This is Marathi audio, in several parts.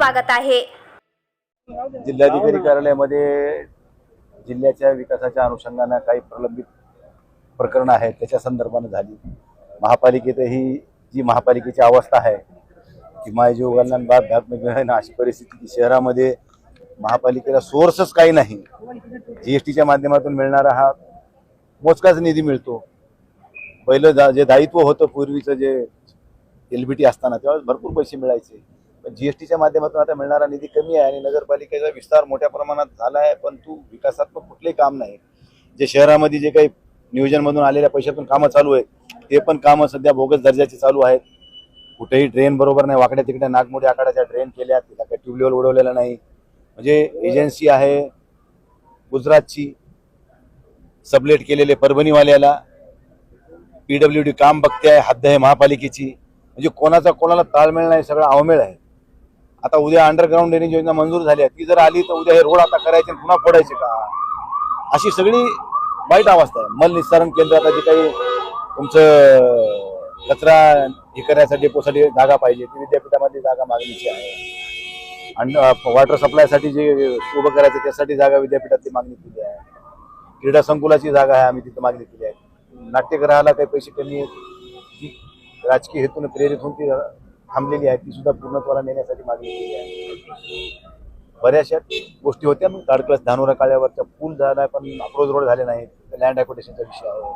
स्वागत आहे. जिल्हाधिकारी कार्यालयामध्ये जिल्ह्याच्या विकासाच्या अनुषंगाने काही प्रलंबित प्रकरणं आहेत त्याच्या संदर्भानं झाली. महापालिकेतही जी महापालिकेची अवस्था आहे की मायजीव उगालना बाब भाग अशी परिस्थिती की शहरामध्ये महापालिकेला सोर्सच काही नाही. जी एस टीच्या माध्यमातून मिळणारा हा मोजकाच निधी मिळतो. पहिलं जे दायित्व होतं पूर्वीचं जे एल बी टी असताना त्यावेळेस भरपूर पैसे मिळायचे. जीएसटीच्या माध्यमातून आता मिळणारा निधी कमी आहे आणि नगरपालिकेचा विस्तार मोठ्या प्रमाणात झाला आहे पण तू विकासात्मक कुठलेही काम नाही. जे शहरामध्ये जे काही नियोजनमधून आलेल्या पैशातून कामं चालू आहेत ते पण कामं सध्या बोगस दर्जाची चालू आहेत. कुठेही ड्रेन बरोबर नाही वाकड्या तिकड्या नागमोडी आखाड्याच्या ड्रेन केल्या तिला काही ट्यूबवेल उडवलेला नाही. म्हणजे एजन्सी आहे गुजरातची सबलेट केलेले परभणीवाल्याला पीडब्ल्यू डी काम बघते आहे हद्द आहे महापालिकेची. म्हणजे कोणाचा कोणाला ताळमेळ नाही सगळा अवमेळ आहे. आता उद्या अंडरग्राऊंड ड्रेनेज योजना मंजूर झाली आहे. ती जर आली तर उद्या हे रोड आता करायचे आणि पुन्हा फोडायचे का? अशी सगळी वाईट अवस्था आहे. मल निस्तारण केंद्र आता जे काही तुमचं कचरा हे करण्यासाठी पोसाठी जागा पाहिजे ती विद्यापीठामध्ये जागा मागणीची आहे. आणि वॉटर सप्लायसाठी जे उभं करायचं त्यासाठी जागा विद्यापीठातली मागणी केली आहे. क्रीडा संकुलाची जागा आहे आम्ही तिथं मागणी केली आहे. नाट्यगृहाला काही पैसे कमी आहेत. राजकीय हेतून प्रेरित होऊन ती थांबलेली आहे ती सुद्धा पूर्णत्वाला नेण्यासाठी मागणी केली आहे. बऱ्याचशा गोष्टी होत्या मग काडकळस धानोरा काळ्यावरचा पूल झाला पण अप्रोच रोड झाले नाहीत. लँड ॲक्विटेशनचा विषय आहे.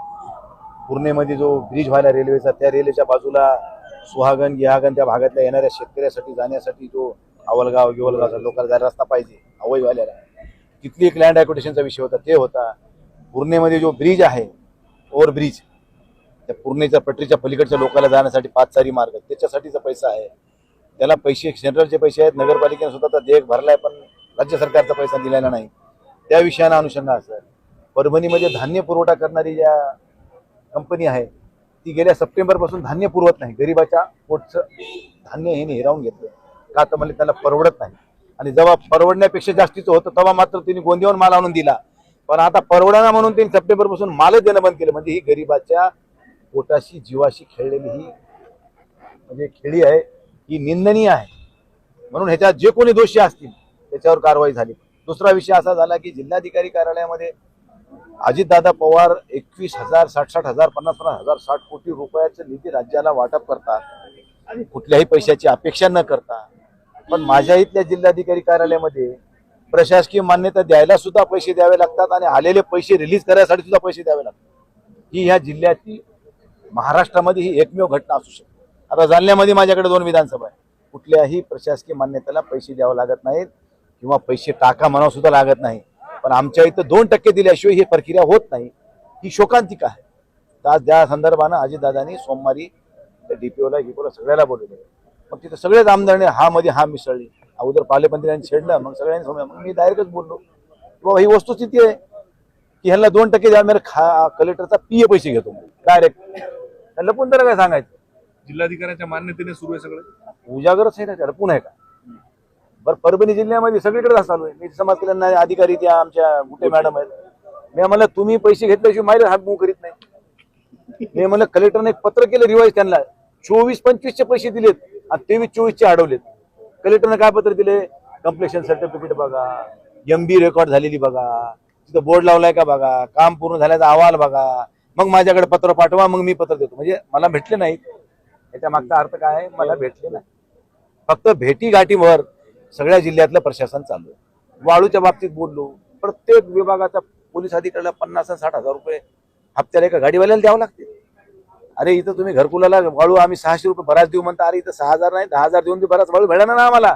पूर्णेमध्ये जो ब्रिज व्हायला रेल्वेचा त्या रेल्वेच्या बाजूला सुहागन गिहागन त्या भागातल्या येणाऱ्या शेतकऱ्यासाठी जाण्यासाठी जो अवलगाव गिवलगावचा लोकांना जायला रस्ता पाहिजे अवय व्हायला तिथली एक लँड ॲक्विटेशनचा विषय होता ते होता. पूर्णेमध्ये जो ब्रिज आहे ओव्हर ब्रिज त्या पूर्णेच्या पटरीच्या पलीकडच्या लोकांना जाण्यासाठी पाच चारी मार्ग त्याच्यासाठीचा पैसा आहे. त्याला पैसे सेंट्रलचे पैसे आहेत नगरपालिकेने स्वतःचा देख भरलाय पण राज्य सरकारचा पैसा दिलेला नाही. त्या विषयानं अनुषंगा असं परभणीमध्ये धान्य पुरवठा करणारी ज्या कंपनी आहे ती गेल्या सप्टेंबरपासून धान्य पुरवत नाही. गरिबाच्या पोटचं धान्य हे हिरावून घेतलं. का तर म्हणजे त्याला परवडत नाही. आणि जेव्हा परवडण्यापेक्षा जास्तीचं होतं तेव्हा मात्र तिने गोंदियावर माल आणून दिला. पण आता परवडाना म्हणून त्यांनी सप्टेंबरपासून मालच देणं बंद केलं. म्हणजे ही गरिबाच्या पोटाशी जीवाशी खेळलेली ही म्हणजे खेळी आहे ही निंदनीय आहे. म्हणून ह्याच्यात जे कोणी दोषी असतील त्याच्यावर कारवाई झाली. दुसरा विषय असा झाला की जिल्हाधिकारी कार्यालयामध्ये अजितदादा पवार एकवीस हजार साठ साठ हजार पन्नास पन्नास हजार साठ कोटी रुपयाचं निधी राज्याला वाटप करतात. आणि कुठल्याही पैशाची अपेक्षा न करता. पण माझ्या इथल्या जिल्हाधिकारी कार्यालयामध्ये प्रशासकीय मान्यता द्यायला सुद्धा पैसे द्यावे लागतात आणि आलेले पैसे रिलीज करायसाठी सुद्धा पैसे द्यावे लागतात. ही ह्या जिल्ह्याची महाराष्ट्रामध्ये ही एकमेव घटना असू शकते. आता जालन्यामध्ये माझ्याकडे दोन विधानसभा आहे कुठल्याही प्रशासकीय मान्यतेला पैसे द्यावं लागत नाहीत किंवा पैसे टाका म्हणावं सुद्धा लागत नाही. पण आमच्या इथं दोन टक्के दिल्याशिवाय ही प्रक्रिया होत नाही. ही शोकांतिका आहे. तर आज त्या संदर्भानं अजितदादांनी सोमवारी डीपीओला गिपीओला सगळ्याला बोलवलं मग तिथं सगळेच आमदारने हा मध्ये हा मिसळली. अगोदर पालेपंत्र्यांनी छेडलं मग सगळ्यांनी समजा मग मी डायरेक्टच बोललो. बाबा ही वस्तुस्थिती आहे. की ह्यांना दोन टक्के द्या मेरे खा कलेक्टरचा पीए पैसे घेतो. डायरेक्ट लपून त्याला काय सांगायचं? जिल्हाधिकाऱ्याच्या मान्यतेने सुरू आहे सगळं. उजागरच आहे ना त्याला पुन्हा आहे का? बरं परभणी जिल्ह्यामध्ये सगळीकडे चालू आहे. मी समाज कल्याण अधिकारी त्या आमच्या गुटे मॅडम आहेत. मी म्हणलं तुम्ही पैसे घेतल्याशिवाय माहिती हात मूव करीत नाही. मी म्हणलं कलेक्टरने एक पत्र केलं रिवाईज त्यांना. चोवीस पंचवीसचे पैसे दिलेत आणि तेवीस चोवीसचे अडवलेत. कलेक्टरने काय पत्र दिले? कम्प्लेशन सर्टिफिकेट बघा. एम बी रेकॉर्ड झालेली बघा. तिथं बोर्ड लावलाय का बघा? काम पूर्ण झाल्याचा अहवाल बघा. मग माझ्याकडे पत्र पाठवा मग मी पत्र देतो. म्हणजे मला भेटले नाही याच्या मागचा अर्थ काय आहे? मला भेटले नाही फक्त भेटी गाठीवर सगळ्या जिल्ह्यातलं प्रशासन चालू आहे. वाळूच्या बाबतीत बोललो. प्रत्येक विभागाचा पोलीस अधिकाऱ्याला पन्नास साठ हजार रुपये हप्त्याला एका गाडीवाल्याला द्यावं लागते. अरे इथं तुम्ही घरकुलाला वाळू आम्ही सहाशे रुपये बराच देऊ म्हणता. अरे इथं सहा हजार नाही दहा हजार देऊन बी बराच वाळू भेटणार ना आम्हाला.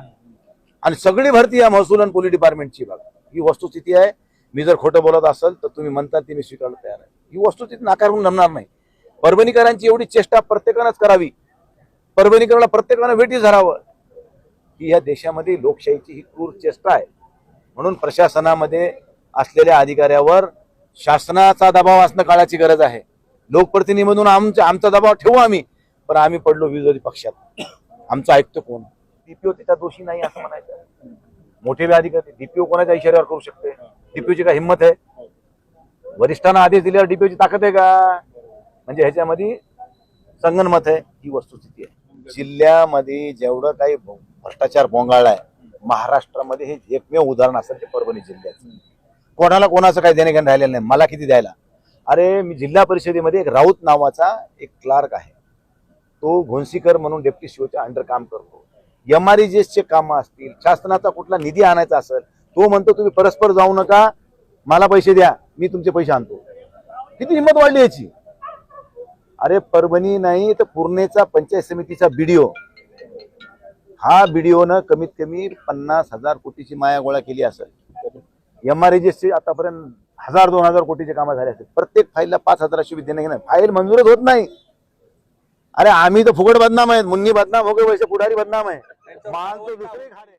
आणि सगळी भरती या महसूल आणि पोलीस डिपार्टमेंटची बघा. ही वस्तुस्थिती आहे. मी जर खोटं बोलत असेल तर तुम्ही म्हणता ती मी स्वीकारायला तयार आहे. ही वस्तुस्थिती नाकारून जमणार नाही. परभणीकरांची एवढी चेष्टा प्रत्येकानंच करावी. परभणीकरांना प्रत्येकानं भेटी धरावं. ही या देशामध्ये लोकशाहीची ही क्रूर चेष्टा आहे. म्हणून प्रशासनामध्ये असलेल्या अधिकाऱ्यावर शासनाचा दबाव असणं काळाची गरज आहे. लोकप्रतिनिधी म्हणून आमचा आमचा दबाव ठेवू आम्ही पण आम्ही पडलो विरोधी पक्षात. आमचं ऐकतो कोण? पीपीओ तिथं दोषी नाही असं म्हणायचं. मोठे व्याधी करते डीपीओ कोणाच्या इशाऱ्यावर करू शकते? डीपीओची काय हिंमत आहे? वरिष्ठांना आदेश दिल्यावर डीपीओची ताकद आहे का? म्हणजे ह्याच्यामध्ये संगनमत आहे ही वस्तुस्थिती आहे. जिल्ह्यामध्ये जेवढं काही भ्रष्टाचार बोंगाळलाय महाराष्ट्रामध्ये हे एकमेव उदाहरण असेल ते परभणी जिल्ह्याचं. कोणाला कोणाचं काही देणे घेणं राहिलेलं नाही. मला किती द्यायला? अरे मी जिल्हा परिषदेमध्ये एक राऊत नावाचा एक क्लार्क आहे. तो घोनसीकर म्हणून डेप्टी सीओच्या अंडर काम करतो. एम आर चे कामं असतील शासनाचा कुठला निधी आणायचा असेल तो म्हणतो तुम्ही परस्पर जाऊ नका मला पैसे द्या मी तुमचे पैसे आणतो. किती हिंमत वाढली याची? अरे परभणी नाही तर पूर्णेचा पंचायत समितीचा बीडीओ हा बीडीओनं कमीत कमी पन्नास हजार कोटीची माया गोळा केली असेल. एम आर ची आतापर्यंत हजार दोन हजार कोटीचे कामं झाले असतील. प्रत्येक फाईलला पाच हजाराची विद्याने घेणं फाईल मंजूरच होत नाही. अरे आम्ही तर फुकट बदनाम आहेत. मुन्नी बदनाम हो पैसे वैसे पुढारी बदनाम आहे. माल तो दुसरे खा रहे